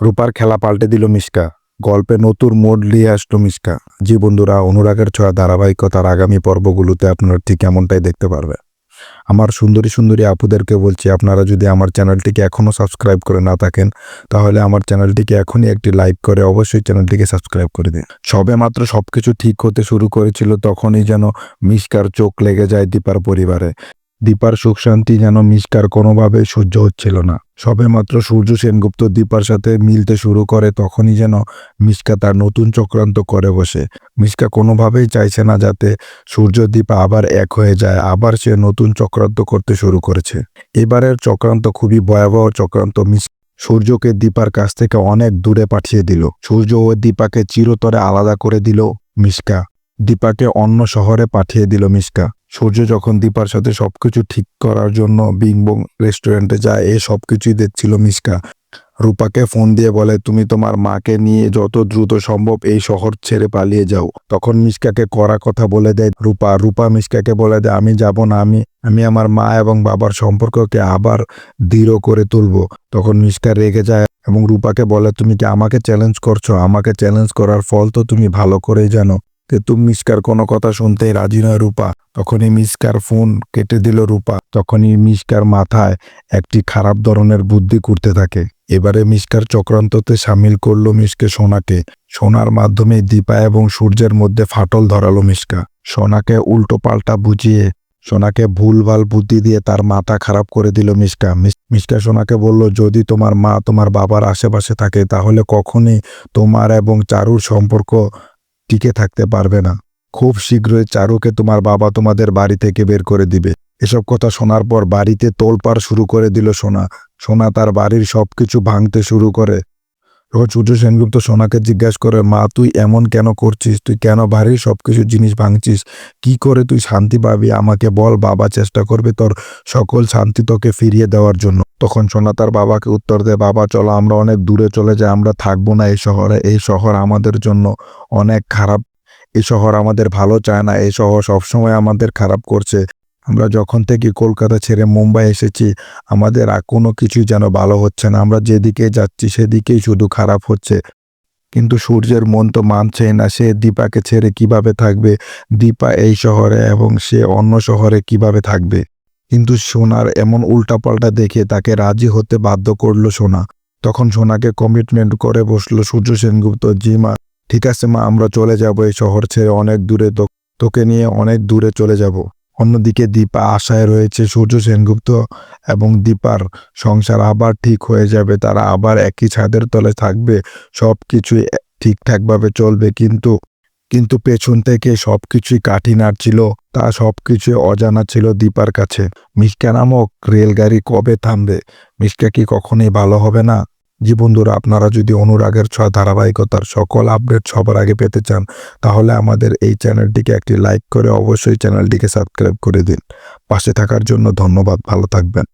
রূপার খেলা পাল্টে দিল মিশকা। গল্পে নতুন মোড় নিয়ে আসলো মিশকা। জি বন্ধুরা, অনুরাগের ছোঁয়া ধারাবাহিকতার আগামী পর্বগুলোতে আপনারা ঠিক এমনটাই দেখতে পারবে আমার সুন্দরী সুন্দরী আপুদেরকে বলছি, আপনারা যদি আমার চ্যানেলটিকে এখনও সাবস্ক্রাইব করে না থাকেন, তাহলে আমার চ্যানেলটিকে এখনই একটি লাইক করে অবশ্যই চ্যানেলটিকে সাবস্ক্রাইব করে দিন। সবে মাত্র সব কিছু ঠিক হতে শুরু করেছিল, তখনই যেন মিশকার চোখ লেগে যায় দীপার পরিবারে। দীপার সুখ শান্তি যেন মিশকার কোনোভাবে সহ্য হচ্ছিল না। সবে মাত্র সূর্য সেনগুপ্ত দীপার সাথে মিলতে শুরু করে তখনই যেন মিশকা তার নতুন চক্রান্ত করে বসে। মিশকা কোনোভাবেই চাইছে না যাতে সূর্য দীপা আবার এক হয়ে যায়, আবার সে নতুন চক্রান্ত করতে শুরু করেছে। এবারের চক্রান্ত খুবই ভয়াবহ চক্রান্ত। মিস সূর্যকে দীপার কাছ থেকে অনেক দূরে পাঠিয়ে দিল। সূর্য ও দীপাকে চিরতরে আলাদা করে দিল মিশকা। দীপাকে অন্য শহরে পাঠিয়ে দিল মিশকা। সূর্য যখন দীপার সাথে সবকিছু ঠিক করার জন্য বিংবং রেস্টুরেন্টে যায়, এ সবকিছুই দেখছিল মিশকা। রূপাকে ফোন দিয়ে বলে, তুমি তোমার মাকে নিয়ে যত দ্রুত সম্ভব এই শহর ছেড়ে পালিয়ে যাও। তখন মিশকাকে করা কথা বলে দেয় রূপা। রূপা মিশকাকে বলে দেয়, আমি যাব না, আমি আমি আমার মা এবং বাবার সম্পর্ককে আবার দৃঢ় করে তুলবো। তখন মিশকা রেগে যায় এবং রূপাকে বলে, তুমি কি আমাকে চ্যালেঞ্জ করছ? আমাকে চ্যালেঞ্জ করার ফল তো তুমি ভালো করেই জানো। কিন্তু মিসকার কোনো কথা শুনতেই রাজি নয়, রূপা। তখনই মিসকার ফোন কেটে দিল রূপা। তখনই মিসকার মাথায় একটি খারাপ ধরনের বুদ্ধি করতে থাকে। এবারে মিসকার চক্রান্ততে সামিল করল মিসকে সোনাকে। সোনার মাধ্যমে দীপা এবং সূর্যের মধ্যে ফাটল ধরালো মিসকা। সোনাকে উল্টো পাল্টা বুঝিয়ে, সোনাকে ভুলভাল বুদ্ধি দিয়ে তার মাথা খারাপ করে দিল মিসকা। মিস- মিসকা সোনাকে বলল, যদি তোমার মা তোমার বাবার আশেপাশে থাকে, তাহলে কখনই তোমার এবং চারুর সম্পর্ক টিকে থাকতে পারবে না। খুব শীঘ্রই চারুকে তোমার বাবা তোমাদের বাড়ি থেকে বের করে দিবে। এসব কথা শোনার পর বাড়িতে তোলপাড় শুরু করে দিল সোনা। সোনা তার বাড়ির সবকিছু ভাঙতে শুরু করে। তখন সূর্য সেনগুপ্ত সোনাকে জিজ্ঞাসা করে, মা, তুই এমন কেন করছিস? তুই কেন বাড়ির সবকিছু জিনিস ভাঙছিস? কি করে তুই শান্তি পাবি? আমাকে বল, বাবা চেষ্টা করবে তোর সকল শান্তি তোকে ফিরিয়ে দেওয়ার জন্য। তখন সোনা তার বাবাকে উত্তর দেয়, বাবা, চলো, আমরা অনেক দূরে চলে যাই, আমরা থাকব না এই শহরে, এই শহর আমাদের জন্য অনেক খারাপ, এই শহর আমাদের ভালো চায় না, এই শহর সবসময় আমাদের খারাপ করছে। আমরা যখন থেকে কলকাতা ছেড়ে মুম্বাই এসেছি, আমাদের আর কোনো কিছুই যেন ভালো হচ্ছে না, আমরা যেদিকে যাচ্ছি সেদিকেই শুধু খারাপ হচ্ছে। কিন্তু সূর্যের মন তো মানছেই না, সে দীপাকে ছেড়ে কীভাবে থাকবে? দীপা এই শহরে এবং সে অন্য শহরে কীভাবে থাকবে? কিন্তু সোনার এমন উল্টাপাল্টা দেখে তাকে রাজি হতে বাধ্য করল সোনা। তখন সোনাকে কমিটমেন্ট করে বসল সূর্য সেনগুপ্ত, জি মা, ঠিক আছে মা, আমরা চলে যাব এই শহর ছেড়ে অনেক দূরে তোকে নিয়ে অনেক দূরে চলে যাব। অন্যদিকে দীপা আশায় রয়েছে সূর্য সেনগুপ্ত এবং দীপার সংসার আবার ঠিক হয়ে যাবে, তারা আবার একই ছাদের তলে থাকবে সব কিছুই ঠিকঠাকভাবে চলবে, কিন্তু কিন্তু পেছন থেকে সব কিছুই কাঠি নাড়ছিল তা সব কিছুই অজানা ছিল দীপার কাছে। মিসকা নামক রেলগাড়ি কবে থামবে? মিসকা কি কখনোই ভালো হবে না? জি বন্ধুরা, আপনারা যদি অনুরাগের ছোঁয়া ধারাবাহিকতার সকল আপডেট সবার আগে পেতে চান, তাহলে আমাদের এই চ্যানেলটিকে একটি লাইক করে অবশ্যই চ্যানেলটিকে সাবস্ক্রাইব করে দিন। পাশে থাকার জন্য ধন্যবাদ, ভালো থাকবেন।